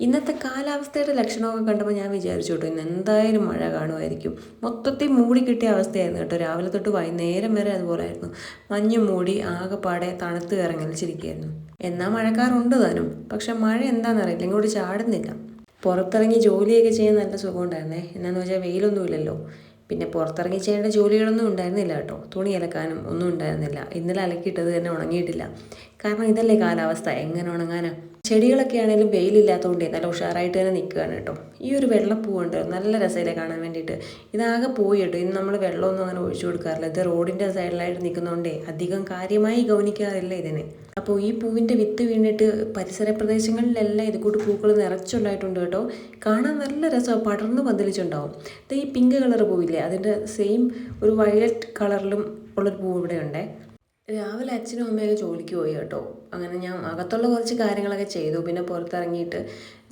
ഇന്നത്തെ കാലാവസ്ഥയുടെ ലക്ഷണമൊക്കെ കണ്ടപ്പോൾ ഞാൻ വിചാരിച്ചു കേട്ടോ ഇന്ന് എന്തായാലും മഴ കാണുമായിരിക്കും. മൊത്തത്തിൽ മൂടി കിട്ടിയ അവസ്ഥയായിരുന്നു കേട്ടോ. രാവിലെ തൊട്ട് വൈകുന്നേരം വരെ അതുപോലെ ആയിരുന്നു മഞ്ഞ് മൂടി ആകെപ്പാടെ തണുത്ത് ഇറങ്ങിച്ചിരിക്കുകയായിരുന്നു എന്നാൽ മഴക്കാറുണ്ട് താനും. പക്ഷെ മഴ എന്താണെന്നറിയില്ല ഇങ്ങോട്ട് ചാടുന്നില്ല. പുറത്തിറങ്ങി ജോലിയൊക്കെ ചെയ്യാൻ നല്ല സുഖമുണ്ടായിരുന്നേ. എന്നാന്ന് വെച്ചാൽ വെയിലൊന്നുമില്ലല്ലോ. പിന്നെ പുറത്തിറങ്ങി ചെയ്യേണ്ട ജോലികളൊന്നും ഉണ്ടായിരുന്നില്ല കേട്ടോ. തുണി അലക്കാനും ഒന്നും ഉണ്ടായിരുന്നില്ല. ഇന്നലെ അലക്കിയിട്ടത് തന്നെ ഉണങ്ങിയിട്ടില്ല. കാരണം ഇതല്ലേ കാലാവസ്ഥ. എങ്ങനെ ഉണങ്ങാനാ? ചെടികളൊക്കെ ആണെങ്കിലും വെയിലില്ലാത്തതുകൊണ്ട് നല്ല ഉഷാറായിട്ട് തന്നെ നിൽക്കുകയാണ് കേട്ടോ. ഈ ഒരു വെള്ളപ്പൂവുണ്ട് നല്ല രസമില്ല കാണാൻ വേണ്ടിയിട്ട്. ഇതാകെ പോയി കേട്ടോ. ഇന്ന് നമ്മൾ വെള്ളമൊന്നും അങ്ങനെ ഒഴിച്ചു കൊടുക്കാറില്ല. ഇത് റോഡിന്റെ സൈഡിലായിട്ട് നിൽക്കുന്നതുകൊണ്ടേ അധികം കാര്യമായി ഗൗനിക്കാറില്ല ഇതിനെ. അപ്പോൾ ഈ പൂവിന്റെ വിത്ത് വീണിട്ട് പരിസര പ്രദേശങ്ങളിലെല്ലാം ഇത് കൂട്ട് പൂക്കൾ നിറച്ചുണ്ടായിട്ടുണ്ട് കേട്ടോ. കാണാൻ നല്ല രസമാണ്. പടർന്ന് പന്തലിച്ചുണ്ടാവും. ഇത് ഈ പിങ്ക് കളർ പൂവില്ലേ? അതിന്റെ സെയിം ഒരു വയലറ്റ് കളറിലും ഉള്ളൊരു പൂവ് ഇവിടെ ഉണ്ടേ രാവിലെ അച്ഛനും അമ്മയൊക്കെ ജോലിക്ക് പോയി കേട്ടോ. അങ്ങനെ ഞാൻ അകത്തുള്ള കുറച്ച് കാര്യങ്ങളൊക്കെ ചെയ്തു. പിന്നെ പുറത്തിറങ്ങിയിട്ട്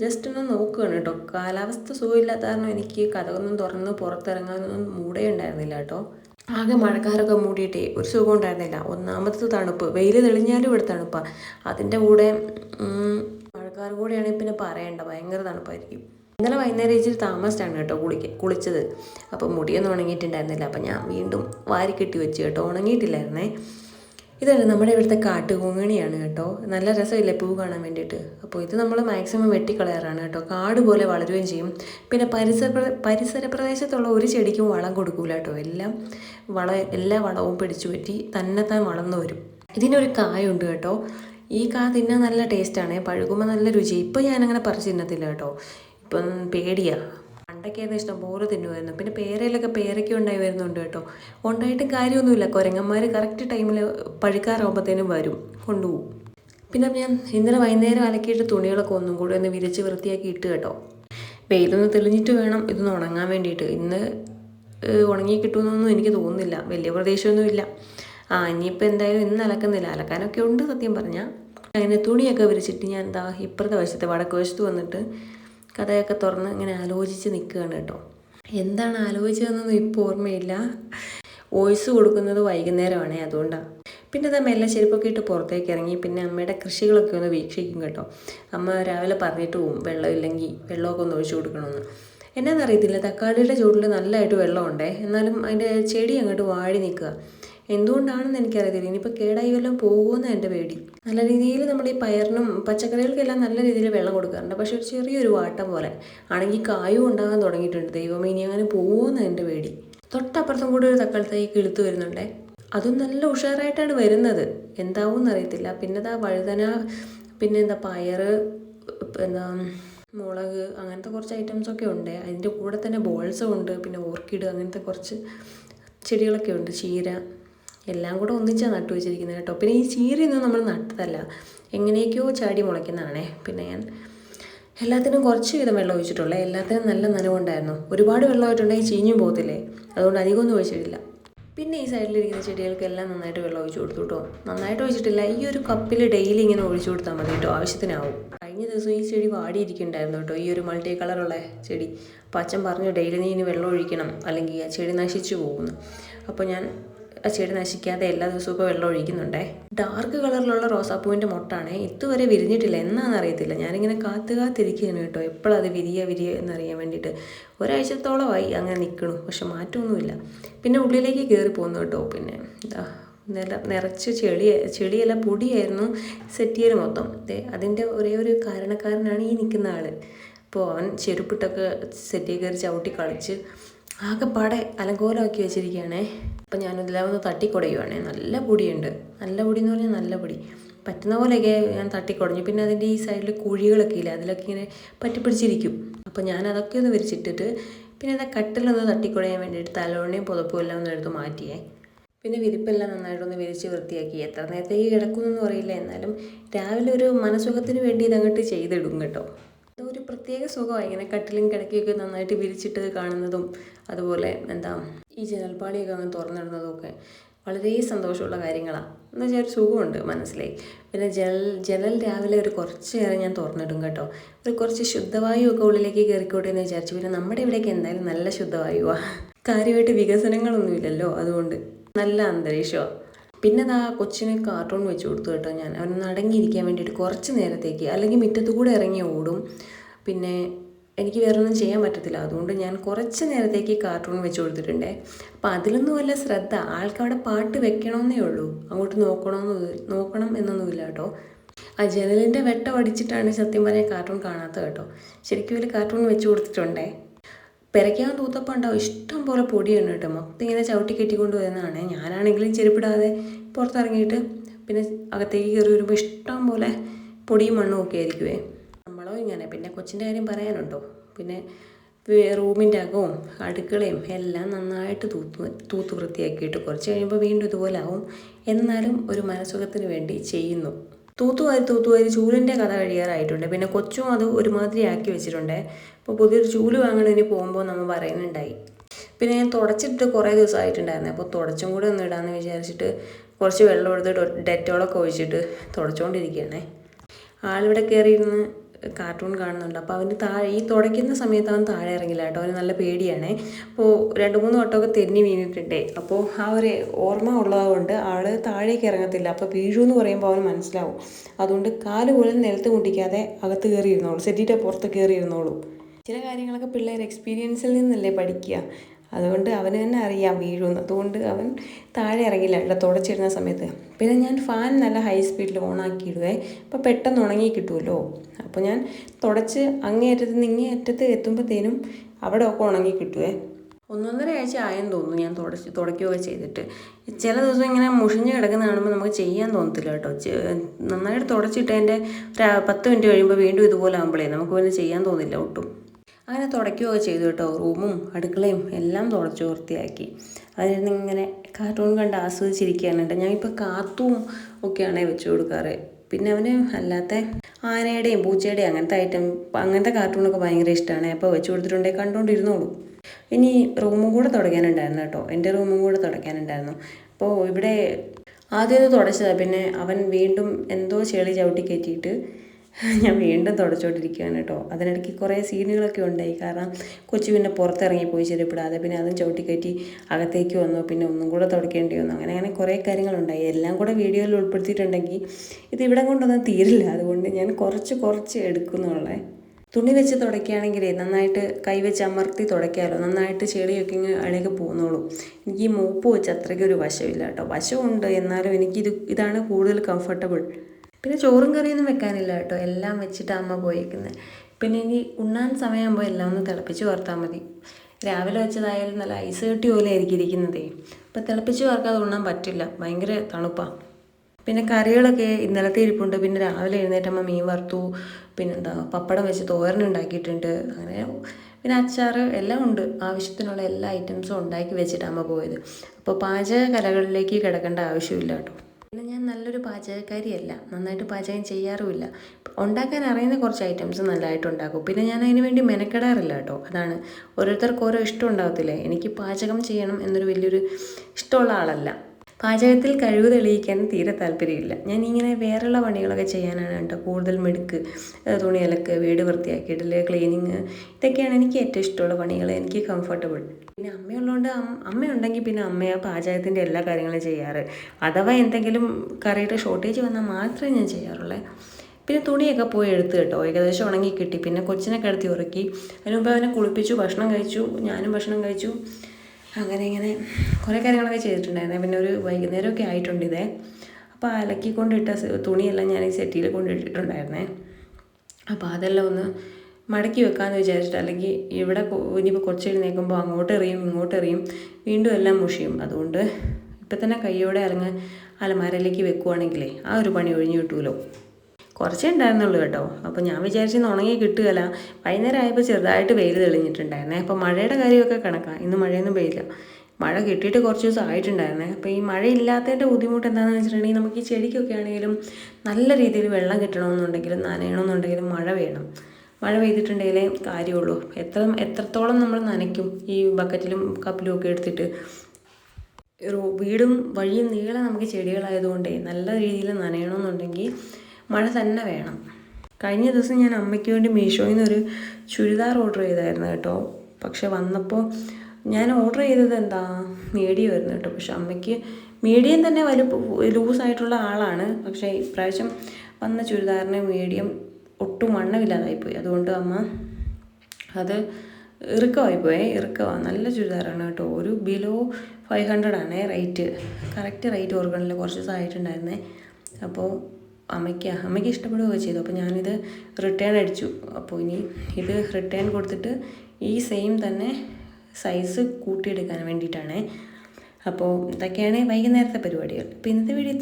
ജസ്റ്റ് ഒന്ന് നോക്കുകയാണ് കേട്ടോ. കാലാവസ്ഥ സുഖമില്ലാത്ത കാരണം എനിക്ക് കഥകൊന്നും തുറന്ന് പുറത്തിറങ്ങാനൊന്നും മൂടേ ഉണ്ടായിരുന്നില്ല കേട്ടോ. ആകെ മഴക്കാരൊക്കെ മൂടിയിട്ടേ ഒരു സുഖം ഉണ്ടായിരുന്നില്ല. ഒന്നാമത്തെ തണുപ്പ്. വെയിൽ തെളിഞ്ഞാലും ഇവിടെ തണുപ്പാണ് അതിന്റെ കൂടെ മഴക്കാർ കൂടെയാണെങ്കിൽ പിന്നെ പറയണ്ട. ഭയങ്കര തണുപ്പായിരിക്കും. ഇന്നലെ വൈകുന്നേരം ഇച്ചിരി താമസിച്ചാണ് കേട്ടോ കുളിക്ക് കുളിച്ചത്. അപ്പോൾ മുടിയൊന്നും ഉണങ്ങിയിട്ടുണ്ടായിരുന്നില്ല. അപ്പം ഞാൻ വീണ്ടും വാരി കെട്ടി വെച്ച് കേട്ടോ. ഉണങ്ങിയിട്ടില്ലായിരുന്നേ. ഇതാണ് നമ്മുടെ ഇവിടുത്തെ കാട്ടുകൂങ്ങണിയാണ് കേട്ടോ. നല്ല രസമില്ലേ പൂ കാണാൻ വേണ്ടിയിട്ട്. അപ്പോൾ ഇത് നമ്മൾ മാക്സിമം വെട്ടിക്കളയാറാണ് കേട്ടോ. കാട് പോലെ വളരുകയും ചെയ്യും. പിന്നെ പരിസര പ്ര- പരിസര പ്രദേശത്തുള്ള ഒരു ചെടിക്കും വളം കൊടുക്കൂല കേട്ടോ. എല്ലാം വള എല്ലാ വളവും പിടിച്ചു പറ്റി തന്നെത്താൻ വളർന്നു വരും. ഇതിനൊരു കായുണ്ട് കേട്ടോ. ഈ കാ തിന്നാൻ നല്ല ടേസ്റ്റാണ് പഴുകുമ്പോൾ നല്ല രുചി. ഇപ്പം ഞാനങ്ങനെ പറിച്ച് തിന്നത്തില്ല കേട്ടോ. ഇപ്പം പേടിയാ. പണ്ടൊക്കെ ആയിരുന്നു ഇഷ്ടം. പോലെ തിന്നുമായിരുന്നു. പിന്നെ പേരയിലൊക്കെ പേരയ്ക്ക ഉണ്ടായി വരുന്നുണ്ട് കേട്ടോ. ഉണ്ടായിട്ടും കാര്യമൊന്നുമില്ല. കുരങ്ങന്മാർ കറക്റ്റ് ടൈമിൽ പഴുക്കാറാകുമ്പോഴത്തേനും വരും. കൊണ്ടുപോകും. പിന്നെ ഞാൻ ഇന്നലെ വൈകുന്നേരം അലക്കിയിട്ട് തുണികളൊക്കെ ഒന്നും കൂടി ഒന്ന് വിരിച്ച് വൃത്തിയാക്കി ഇട്ട് കേട്ടോ. വെയിലൊന്ന് തെളിഞ്ഞിട്ട് വേണം ഇതൊന്ന് ഉണങ്ങാൻ വേണ്ടിയിട്ട്. ഇന്ന് ഉണങ്ങി കിട്ടുമെന്നൊന്നും എനിക്ക് തോന്നുന്നില്ല. വലിയ പ്രദേശമൊന്നുമില്ല ആ ഇനിയിപ്പോൾ എന്തായാലും ഇന്ന് അലക്കുന്നില്ല. അലക്കാനൊക്കെ ഉണ്ട് സത്യം പറഞ്ഞാൽ അങ്ങനെ തുണിയൊക്കെ വിരിച്ചിട്ട് ഞാൻ എന്താ ഇപ്പുറത്തെ വശത്ത് വടക്ക് വശത്ത് വന്നിട്ട് കഥയൊക്കെ തുറന്ന് ഇങ്ങനെ ആലോചിച്ച് നിൽക്കുകയാണ് കേട്ടോ. എന്താണ് ആലോചിച്ചതെന്നൊന്നും ഇപ്പോൾ ഓർമ്മയില്ല. വോയിസ് കൊടുക്കുന്നത് വൈകുന്നേരമാണേ അതുകൊണ്ടാണ് പിന്നെ അത് മെല്ലെ ചെരുപ്പൊക്കെ ഇട്ട് പുറത്തേക്ക് ഇറങ്ങി പിന്നെ അമ്മയുടെ കൃഷികളൊക്കെ ഒന്ന് വീക്ഷിക്കും കേട്ടോ. അമ്മ രാവിലെ പറഞ്ഞിട്ട് പോകും വെള്ളമില്ലെങ്കിൽ വെള്ളമൊക്കെ ഒന്ന് ഒഴിച്ചു കൊടുക്കണമെന്ന്. എന്നാന്നറിയത്തില്ല തക്കാളിയുടെ ചൂടിൽ നല്ലതായിട്ട് വെള്ളമുണ്ടേ. എന്നാലും അതിന്റെ ചെടി അങ്ങോട്ട് വാഴി നിൽക്കുക. എന്തുകൊണ്ടാണെന്ന് എനിക്കറിയത്തില്ല. ഇനിയിപ്പോൾ കേടായി വല്ലതും പോകുമെന്ന് എന്റെ പേടി. നല്ല രീതിയിൽ നമ്മൾ ഈ പയറിനും പച്ചക്കറികൾക്കെല്ലാം നല്ല രീതിയിൽ വെള്ളം കൊടുക്കാറുണ്ട്. പക്ഷെ ഒരു ചെറിയൊരു വാട്ടം പോലെ. ആണെങ്കിൽ കായും ഉണ്ടാകാൻ തുടങ്ങിയിട്ടുണ്ട്. ദൈവമേ ഇനി അങ്ങനെ പോകുമെന്ന് എന്റെ പേടി. തൊട്ടപ്പുറത്തും കൂടി ഒരു തക്കാളി തൈ കിളുത്ത് വരുന്നുണ്ടേ. അതും നല്ല ഉഷാറായിട്ടാണ് വരുന്നത്. എന്താവും എന്നറിയത്തില്ല പിന്നെ ഇതാ വഴുതന പിന്നെ എന്താ പയറ് എന്താ മുളക് അങ്ങനത്തെ കുറച്ച് ഐറ്റംസൊക്കെ ഉണ്ട്. അതിന്റെ കൂടെ തന്നെ ബോൾസും ഉണ്ട്. പിന്നെ ഓർക്കിഡ് അങ്ങനത്തെ കുറച്ച് ചെടികളൊക്കെ ഉണ്ട്. ചീര. എല്ലാം കൂടെ ഒന്നിച്ചാണ് നട്ടു വെച്ചിരിക്കുന്നത് കേട്ടോ. പിന്നെ ഈ ചീരയൊന്നും നമ്മൾ നട്ടതല്ല. എങ്ങനെയൊക്കെയോ ചാടി മുളയ്ക്കുന്നതാണേ. പിന്നെ ഞാൻ എല്ലാത്തിനും കുറച്ച് വീതം വെള്ളം ഒഴിച്ചിട്ടുള്ളേ. എല്ലാത്തിനും നല്ല നനവുണ്ടായിരുന്നു. ഒരുപാട് വെള്ളമായിട്ടുണ്ടെങ്കിൽ ചീഞ്ഞും പോകത്തില്ലേ? അതുകൊണ്ട് അധികമൊന്നും ഒഴിച്ചിട്ടില്ല. പിന്നെ ഈ സൈഡിലിരിക്കുന്ന ചെടികൾക്കെല്ലാം നന്നായിട്ട് വെള്ളം ഒഴിച്ചു കൊടുത്തു കേട്ടോ. നന്നായിട്ട് ഒഴിച്ചിട്ടില്ല. ഈ ഒരു കപ്പിൽ ഡെയിലി ഇങ്ങനെ ഒഴിച്ചു കൊടുത്താൽ മതി കേട്ടോ. ആവശ്യത്തിനാവും. കഴിഞ്ഞ ദിവസം ഈ ചെടി വാടിയിരിക്കുന്നുണ്ടായിരുന്നു കേട്ടോ. ഈ ഒരു മൾട്ടി കളറുള്ള ചെടി. അപ്പം അച്ഛൻ പറഞ്ഞു ഡെയിലി നീ ഇനി വെള്ളം ഒഴിക്കണം. അല്ലെങ്കിൽ ആ ചെടി നശിച്ചു പോകുന്നു. അപ്പോൾ ഞാൻ ആ ചെടി നശിക്കാതെ എല്ലാ ദിവസവും ഇപ്പോൾ വെള്ളം ഒഴിക്കുന്നുണ്ടേ. ഡാർക്ക് കളറിലുള്ള റോസാപ്പൂവിന്റെ മുട്ടാണ്. ഇതുവരെ വിരിഞ്ഞിട്ടില്ല. എന്നാണെന്ന് അറിയത്തില്ല ഞാനിങ്ങനെ കാത്തു കാത്തിരിക്കുകയാണ് കേട്ടോ. എപ്പോഴത് വിരിയ വിരിയ എന്നറിയാൻ വേണ്ടിയിട്ട്. ഒരാഴ്ചത്തോളമായി അങ്ങനെ നിൽക്കണു പക്ഷെ മാറ്റമൊന്നുമില്ല. പിന്നെ ഉള്ളിലേക്ക് കയറി പോകുന്നു കേട്ടോ. പിന്നെ നില നിറച്ച് ചെളി ചെളിയല്ല പൊടിയായിരുന്നു സെറ്റ് ചെയ്ത് മൊത്തം. അതിന്റെ ഒരേ ഒരു കാരണക്കാരനാണ് ഈ നിൽക്കുന്ന ആൾ അപ്പോൾ അവൻ ചെരുപ്പിട്ടൊക്കെ സെറ്റിൽ കയറി ചവിട്ടി കളിച്ച് ആകെപ്പാടെ അലങ്കോലമാക്കി വെച്ചിരിക്കുകയാണേ. അപ്പം ഞാനിതെല്ലാം ഒന്ന് തട്ടിക്കുടയുവാണേ. നല്ല പൊടിയുണ്ട്. നല്ല പൊടി എന്ന് പറഞ്ഞാൽ നല്ല പൊടി. പറ്റുന്ന പോലെയൊക്കെ ഞാൻ തട്ടിക്കുടഞ്ഞു. പിന്നെ അതിന്റെ ഈ സൈഡിൽ കുഴികളൊക്കെ ഇല്ല? അതിലൊക്കെ ഇങ്ങനെ പറ്റിപ്പിടിച്ചിരിക്കും. അപ്പോൾ ഞാൻ അതൊക്കെ ഒന്ന് വിരിച്ചിട്ടിട്ട് പിന്നെ അത് കട്ടിലൊന്ന് തട്ടിക്കുടയാൻ വേണ്ടിയിട്ട് തലോണിയും പുതപ്പും എല്ലാം ഒന്ന് എടുത്ത് മാറ്റിയേ. പിന്നെ വിരിപ്പെല്ലാം നന്നായിട്ടൊന്ന് വിരിച്ച് വൃത്തിയാക്കി. എത്ര നേരത്തേക്ക് കിടക്കുമെന്നൊന്നും അറിയില്ല. എന്നാലും രാവിലെ ഒരു മനസുഖത്തിന് വേണ്ടി ഇതങ്ങോട്ട് ചെയ്തിടും കേട്ടോ. പ്രത്യേക സുഖമാണ് ഇങ്ങനെ കട്ടിലും കിടക്കുകയൊക്കെ നന്നായിട്ട് വിരിച്ചിട്ട് കാണുന്നതും അതുപോലെ എന്താ ഈ ജനൽപ്പാളിയൊക്കെ അങ്ങ് തുറന്നിടുന്നതും ഒക്കെ വളരെ സന്തോഷമുള്ള കാര്യങ്ങളാണ് എന്ന് വെച്ചാൽ ഒരു സുഖമുണ്ട് മനസ്സിലായി. പിന്നെ ജനൽ ജനൽ രാവിലെ ഒരു കുറച്ച് നേരം ഞാൻ തുറന്നിടും കേട്ടോ. ഒരു കുറച്ച് ശുദ്ധവായു ഒക്കെ ഉള്ളിലേക്ക് കയറിക്കോട്ടെ എന്ന് വിചാരിച്ചു. പിന്നെ നമ്മുടെ ഇവിടേക്ക് എന്തായാലും നല്ല ശുദ്ധവായുവാണ് കാര്യമായിട്ട് വികസനങ്ങളൊന്നുമില്ലല്ലോ അതുകൊണ്ട്. നല്ല അന്തരീക്ഷമാണ് പിന്നെ അത് ആ കൊച്ചിന് കാർട്ടൂൺ വെച്ച് കൊടുത്തു കേട്ടോ ഞാൻ. അവൻ അടങ്ങിയിരിക്കാൻ വേണ്ടിയിട്ട് കുറച്ച് നേരത്തേക്ക് അല്ലെങ്കിൽ മുറ്റത്തു കൂടെ ഇറങ്ങി ഓടും. പിന്നെ എനിക്ക് വേറൊന്നും ചെയ്യാൻ പറ്റത്തില്ല. അതുകൊണ്ട് ഞാൻ കുറച്ച് നേരത്തേക്ക് കാർട്ടൂൺ വെച്ച് കൊടുത്തിട്ടുണ്ടേ. അപ്പോൾ അതിലൊന്നും വല്ല ശ്രദ്ധ. ആൾക്കവിടെ പാട്ട് വെക്കണമെന്നേ ഉള്ളൂ. അങ്ങോട്ട് നോക്കണമെന്ന് നോക്കണം എന്നൊന്നുമില്ല കേട്ടോ. ആ ജനലിന്റെ വെട്ടം അടിച്ചിട്ടാണ് സത്യം പറഞ്ഞാൽ കാർട്ടൂൺ കാണാത്തത് കേട്ടോ. ശരിക്കും ഒരു കാർട്ടൂൺ വെച്ച് കൊടുത്തിട്ടുണ്ടേ. പെരയ്ക്കാൻ തൂത്തപ്പം ഉണ്ടാവും. ഇഷ്ടം പോലെ പൊടിയാണ് കേട്ടോ. മൊത്തം ഇങ്ങനെ ചവിട്ടി കെട്ടിക്കൊണ്ട് വരുന്നതാണ്. ഞാനാണെങ്കിലും ചെരുപ്പിടാതെ പുറത്തിറങ്ങിയിട്ട് പിന്നെ അകത്തേക്ക് കയറി വരുമ്പോൾ ഇഷ്ടം പോലെ പൊടിയും മണ്ണും ഒക്കെ ആയിരിക്കുമേ നമ്മളോ ഇങ്ങനെ? പിന്നെ കൊച്ചിന്റെ കാര്യം പറയാനുണ്ടോ? പിന്നെ റൂമിന്റെ അകവും അടുക്കളയും എല്ലാം നന്നായിട്ട് തൂത്ത് തൂത്ത് വൃത്തിയാക്കിയിട്ട് കുറച്ച് കഴിയുമ്പോൾ വീണ്ടും ഇതുപോലെ ആവും. എന്നാലും ഒരു മനസുഖത്തിന് വേണ്ടി ചെയ്യുന്നു. തൂത്തുവാരി തൂത്തുവാരി ചൂലിന്റെ കഥ കഴിയാറായിട്ടുണ്ട്. പിന്നെ കൊച്ചും അത് ഒരുമാതിരി ആക്കി വെച്ചിട്ടുണ്ട്. അപ്പോൾ പുതിയൊരു ചൂൽ വാങ്ങണതിന് പോകുമ്പോൾ നമ്മൾ പറയുന്നുണ്ടായി. പിന്നെ ഞാൻ തുടച്ചിട്ട് കുറേ ദിവസമായിട്ടുണ്ടായിരുന്നു. അപ്പോൾ തുടച്ചും കൂടെ ഒന്ന് ഇടാമെന്ന് വിചാരിച്ചിട്ട് കുറച്ച് വെള്ളം എടുത്ത് ഡെറ്റോളൊക്കെ ഒഴിച്ചിട്ട് തുടച്ചുകൊണ്ടിരിക്കുകയാണേ. ആളിവിടെ കയറിയിരുന്ന് കാർട്ടൂൺ കാണുന്നുണ്ട്. അപ്പോൾ അവന് താഴെ ഈ തുടയ്ക്കുന്ന സമയത്ത് അവൻ താഴെ ഇറങ്ങില്ല കേട്ടോ. അവന് നല്ല പേടിയാണേ. അപ്പോൾ രണ്ട് മൂന്ന് വട്ടമൊക്കെ തെന്നി വീണിട്ടുണ്ടേ. അപ്പോൾ ആ ഒരു ഓർമ്മ ഉള്ളതുകൊണ്ട് ആൾ താഴേക്ക് ഇറങ്ങത്തില്ല. അപ്പോൾ വീഴൂ എന്ന് പറയുമ്പോൾ അവന് മനസ്സിലാവും. അതുകൊണ്ട് കാൽ പോലും നിലത്ത് മുട്ടിക്കാതെ അകത്ത് കയറി ഇരുന്നോളൂ സെറ്റിയുടെ പുറത്ത് കയറി ഇരുന്നോളൂ ചില കാര്യങ്ങളൊക്കെ പിള്ളേർ എക്സ്പീരിയൻസിൽ നിന്നല്ലേ പഠിക്കുക. അതുകൊണ്ട് അവന് തന്നെ അറിയാം വീഴുമെന്ന്. അതുകൊണ്ട് അവൻ താഴെ ഇറങ്ങില്ല ഇവിടെ തുടച്ചിരുന്ന സമയത്ത്. പിന്നെ ഞാൻ ഫാൻ നല്ല ഹൈ സ്പീഡിൽ ഓണാക്കി ഇടുവേ അപ്പോൾ പെട്ടെന്ന് ഉണങ്ങി കിട്ടുമല്ലോ അപ്പോൾ ഞാൻ തുടച്ച് അങ്ങേയറ്റത്ത് നിന്ന് ഇങ്ങേ അറ്റത്ത് എത്തുമ്പോഴത്തേനും അവിടെ ഒക്കെ ഉണങ്ങി കിട്ടുവേ. ഒന്നൊന്നര ആഴ്ച ആയെന്ന് തോന്നുന്നു ഞാൻ തുടച്ച് തുടയ്ക്കുകയൊക്കെ ചെയ്തിട്ട്. ചില ദിവസം ഇങ്ങനെ മുഷിഞ്ഞ് കിടക്കുന്ന കാണുമ്പോൾ നമുക്ക് ചെയ്യാൻ തോന്നത്തില്ല കേട്ടോ. നന്നായിട്ട് തുടച്ചിട്ട് അതിന്റെ ഒരു പത്ത് മിനിറ്റ് കഴിയുമ്പോൾ വീണ്ടും ഇതുപോലെ ആകുമ്പോഴേ നമുക്ക് പിന്നെ ചെയ്യാൻ തോന്നില്ല ഒട്ടും. അങ്ങനെ തുടയ്ക്കുകയൊക്കെ ചെയ്തു കേട്ടോ. റൂമും അടുക്കളയും എല്ലാം തുടച്ചു വൃത്തിയാക്കി. അതിന് ഇങ്ങനെ കാർട്ടൂൺ കണ്ട് ആസ്വദിച്ചിരിക്കുകയാണ് കേട്ടോ ഞാനിപ്പോൾ കാത്തും ഒക്കെയാണ് വെച്ച് കൊടുക്കാറ്. പിന്നെ അവന് അല്ലാത്ത ആനയുടെയും പൂച്ചയുടെയും അങ്ങനത്തെ ഐറ്റം അങ്ങനത്തെ കാർട്ടൂണൊക്കെ ഭയങ്കര ഇഷ്ടമാണ് അപ്പോൾ വെച്ച് കൊടുത്തിട്ടുണ്ടെങ്കിൽ കണ്ടുകൊണ്ടിരുന്നോളൂ ഇനി റൂമും കൂടെ തുടയ്ക്കാനുണ്ടായിരുന്നു കേട്ടോ. എന്റെ റൂമും കൂടെ തുടയ്ക്കാനുണ്ടായിരുന്നു. അപ്പോൾ ഇവിടെ ആദ്യം ഇത് തുടച്ചതാണ് പിന്നെ അവൻ വീണ്ടും എന്തോ ചെളി ചവിട്ടി കയറ്റിയിട്ട് ഞാൻ വീണ്ടും തുടച്ചുകൊണ്ടിരിക്കുകയാണ് കേട്ടോ. അതിനിടയ്ക്ക് കുറേ സീനുകളൊക്കെ ഉണ്ടായി. കാരണം കൊച്ചു പിന്നെ പുറത്തിറങ്ങി പോയി ചെരുപ്പിടാതെ. പിന്നെ അതും ചവിട്ടിക്കയറ്റി അകത്തേക്ക് വന്നു. പിന്നെ ഒന്നും കൂടെ തുടക്കേണ്ടി വന്നു. അങ്ങനെ അങ്ങനെ കുറേ കാര്യങ്ങളുണ്ടായി. എല്ലാം കൂടെ വീഡിയോയിൽ ഉൾപ്പെടുത്തിയിട്ടുണ്ടെങ്കിൽ ഇത് ഇവിടെ കൊണ്ടൊന്നും തീരില്ല. അതുകൊണ്ട് ഞാൻ കുറച്ച് കുറച്ച് എടുക്കുന്നുള്ളേ. തുണി വെച്ച് തുടക്കുകയാണെങ്കിൽ നന്നായിട്ട് കൈവച്ച് അമർത്തി തുടയ്ക്കാമല്ലോ. നന്നായിട്ട് ചെളിയൊക്കെ ഇങ്ങ് അഴകി പോകുന്നുള്ളൂ. എനിക്ക് ഈ മൂപ്പ് വെച്ച് അത്രയ്ക്ക് ഒരു വശമില്ല കേട്ടോ. വശമുണ്ട്. എന്നാലും എനിക്കിത് ഇതാണ് കൂടുതൽ കംഫർട്ടബിൾ പിന്നെ ചോറും കറിയൊന്നും വെക്കാനില്ല കേട്ടോ. എല്ലാം വെച്ചിട്ടാണ് അമ്മ പോയേക്കുന്നത് പിന്നെ ഇനി ഉണ്ണാൻ സമയമാകുമ്പോൾ എല്ലാം ഒന്ന് തിളപ്പിച്ച് വാർത്താൽ മതി. രാവിലെ വെച്ചതായാലും നല്ല ഐസ് കെട്ടി പോലെ ആയിരിക്കും ഇരിക്കുന്നതേ. അപ്പോൾ തിളപ്പിച്ച് വാർക്കാതെ ഉണ്ണാൻ പറ്റില്ല. ഭയങ്കര തണുപ്പാണ് പിന്നെ കറികളൊക്കെ ഇന്നലത്തെ ഇരിപ്പുണ്ട്. പിന്നെ രാവിലെ എഴുന്നേറ്റമ്മ മീൻ വറുത്തു. പിന്നെന്താ പപ്പടം വെച്ച് തോരനുണ്ടാക്കിയിട്ടുണ്ട് അങ്ങനെ പിന്നെ അച്ചാർ എല്ലാം ഉണ്ട്. ആവശ്യത്തിനുള്ള എല്ലാ ഐറ്റംസും ഉണ്ടാക്കി വെച്ചിട്ടാണ് അമ്മ പോയത്. അപ്പോൾ പാചക കലകളിലേക്ക് കിടക്കേണ്ട ആവശ്യമില്ല കേട്ടോ. പിന്നെ ഞാൻ നല്ലൊരു പാചകക്കാരിയല്ല. നന്നായിട്ട് പാചകം ചെയ്യാറുമില്ല. ഉണ്ടാക്കാൻ അറിയുന്ന കുറച്ച് ഐറ്റംസ് നല്ലതായിട്ട് ഉണ്ടാക്കും. പിന്നെ ഞാൻ അതിന് വേണ്ടി മെനക്കെടാറില്ല കേട്ടോ. അതാണ്. ഓരോരുത്തർക്ക് ഓരോ ഇഷ്ടം ഉണ്ടാകത്തില്ലേ എനിക്ക് പാചകം ചെയ്യണം എന്നൊരു വലിയൊരു ഇഷ്ടമുള്ള ആളല്ല. പാചകത്തിൽ കഴിവ് തെളിയിക്കാൻ തീരെ താല്പര്യമില്ല. ഞാൻ ഇങ്ങനെ വേറെയുള്ള പണികളൊക്കെ ചെയ്യാനാണ് കേട്ടോ കൂടുതൽ മെടുക്ക് തുണി അലക്ക് വീട് വൃത്തിയാക്കിയിട്ടില്ല ക്ലീനിങ് ഇതൊക്കെയാണ് എനിക്ക് ഏറ്റവും ഇഷ്ടമുള്ള പണികൾ. എനിക്ക് കംഫർട്ടബിൾ പിന്നെ അമ്മയുള്ളതുകൊണ്ട് അമ്മ അമ്മയുണ്ടെങ്കിൽ പിന്നെ അമ്മ പാചകത്തിന്റെ എല്ലാ കാര്യങ്ങളും ചെയ്യാറ്. അഥവാ എന്തെങ്കിലും കറിയുടെ ഷോർട്ടേജ് വന്നാൽ മാത്രമേ ഞാൻ ചെയ്യാറുള്ളേ. പിന്നെ തുണിയൊക്കെ പോയി എടുത്ത് കേട്ടോ. ഏകദേശം ഉണങ്ങി കിട്ടി പിന്നെ കൊച്ചിനെ കിടത്തി ഉറക്കി. അതിന് മുമ്പ് അവനെ കുളിപ്പിച്ചു ഭക്ഷണം കഴിച്ചു. ഞാനും ഭക്ഷണം കഴിച്ചു. അങ്ങനെ ഇങ്ങനെ കുറേ കാര്യങ്ങളൊക്കെ ചെയ്തിട്ടുണ്ടായിരുന്നു. പിന്നെ ഒരു വൈകുന്നേരമൊക്കെ ആയിട്ടുണ്ട് ഇതേ അപ്പോൾ അലക്കിക്കൊണ്ടിട്ട തുണിയെല്ലാം ഞാൻ ഈ സെറ്റിയിൽ കൊണ്ടിട്ടിട്ടുണ്ടായിരുന്നേ. അപ്പോൾ അതെല്ലാം ഒന്ന് മടക്കി വെക്കാമെന്ന് വിചാരിച്ചിട്ട് അല്ലെങ്കിൽ ഇവിടെ ഇനിയിപ്പോൾ കുറച്ച് എഴുന്നേൽക്കുമ്പോൾ അങ്ങോട്ട് എറിയും ഇങ്ങോട്ട് എറിയും വീണ്ടും എല്ലാം മുഷിയും. അതുകൊണ്ട് ഇപ്പം തന്നെ കയ്യോടെ അലങ്ങ് അലമാരയിലേക്ക് വെക്കുവാണെങ്കിലേ ആ ഒരു പണി ഒഴിഞ്ഞു കിട്ടുമല്ലോ കുറച്ചേ ഉണ്ടായിരുന്നുള്ളൂ കേട്ടോ. അപ്പോൾ ഞാൻ വിചാരിച്ചിന്ന് ഉണങ്ങി കിട്ടുകയില്ല. വൈകുന്നേരം ആയപ്പോൾ ചെറുതായിട്ട് വെയിൽ തെളിഞ്ഞിട്ടുണ്ടായിരുന്നേ. അപ്പോൾ മഴയുടെ കാര്യമൊക്കെ കണക്കാം. ഇന്ന് മഴയൊന്നും പെയ്യില്ല മഴ കിട്ടിയിട്ട് കുറച്ച് ദിവസം ആയിട്ടുണ്ടായിരുന്നേ. അപ്പോൾ ഈ മഴ ഇല്ലാത്തതിന്റെ ബുദ്ധിമുട്ട് എന്താണെന്ന് വെച്ചിട്ടുണ്ടെങ്കിൽ നമുക്ക് ഈ ചെടിക്കൊക്കെ ആണെങ്കിലും നല്ല രീതിയിൽ വെള്ളം കിട്ടണമെന്നുണ്ടെങ്കിലും നനയണമെന്നുണ്ടെങ്കിലും മഴ വേണം. മഴ പെയ്തിട്ടുണ്ടെങ്കിലേ കാര്യമുള്ളൂ. എത്ര എത്രത്തോളം നമ്മൾ നനയ്ക്കും ഈ ബക്കറ്റിലും കപ്പിലും ഒക്കെ എടുത്തിട്ട്. വീടും വഴിയും നീളെ നമുക്ക് ചെടികളായതുകൊണ്ടേ നല്ല രീതിയിൽ നനയണമെന്നുണ്ടെങ്കിൽ മഴ തന്നെ വേണം. കഴിഞ്ഞ ദിവസം ഞാൻ അമ്മയ്ക്ക് വേണ്ടി മീഷോയിൽ നിന്ന് ഒരു ചുരിദാർ ഓർഡർ ചെയ്തായിരുന്നു കേട്ടോ. പക്ഷെ വന്നപ്പോൾ ഞാൻ ഓർഡർ ചെയ്തത് എന്താ? മീഡിയം ആയിരുന്നു കേട്ടോ. പക്ഷെ അമ്മയ്ക്ക് മീഡിയം തന്നെ വലുപ്പ ലൂസായിട്ടുള്ള ആളാണ്. പക്ഷേ ഇപ്രാവശ്യം വന്ന ചുരിദാറിന് മീഡിയം ഒട്ടും വണ്ണമില്ലാതായിപ്പോയി. അതുകൊണ്ട് അമ്മ അത് ഇറുക്കമായിപ്പോയെ. പോയേ ഇറുക്കമാണ് നല്ല ചുരിദാറാണ് കേട്ടോ. ഒരു ബിലോ ഫൈവ് ഹൺഡ്രഡ് ആണേ റേറ്റ്. കറക്റ്റ് റേറ്റ് ഓർഗണിൽ കുറച്ച് ദിവസമായിട്ടുണ്ടായിരുന്നേ അപ്പോൾ അമ്മയ്ക്ക് അമ്മയ്ക്ക് ഇഷ്ടപ്പെടുകയൊക്കെ ചെയ്തു. അപ്പോൾ ഞാനിത് റിട്ടേൺ അടിച്ചു. അപ്പോൾ ഇനി ഇത് റിട്ടേൺ കൊടുത്തിട്ട് ഈ സെയിം തന്നെ സൈസ് കൂട്ടിയെടുക്കാൻ വേണ്ടിയിട്ടാണ്. അപ്പോൾ ഇതൊക്കെയാണ് വൈകുന്നേരത്തെ പരിപാടികൾ. അപ്പോൾ ഇന്നത്തെ വീഡിയോ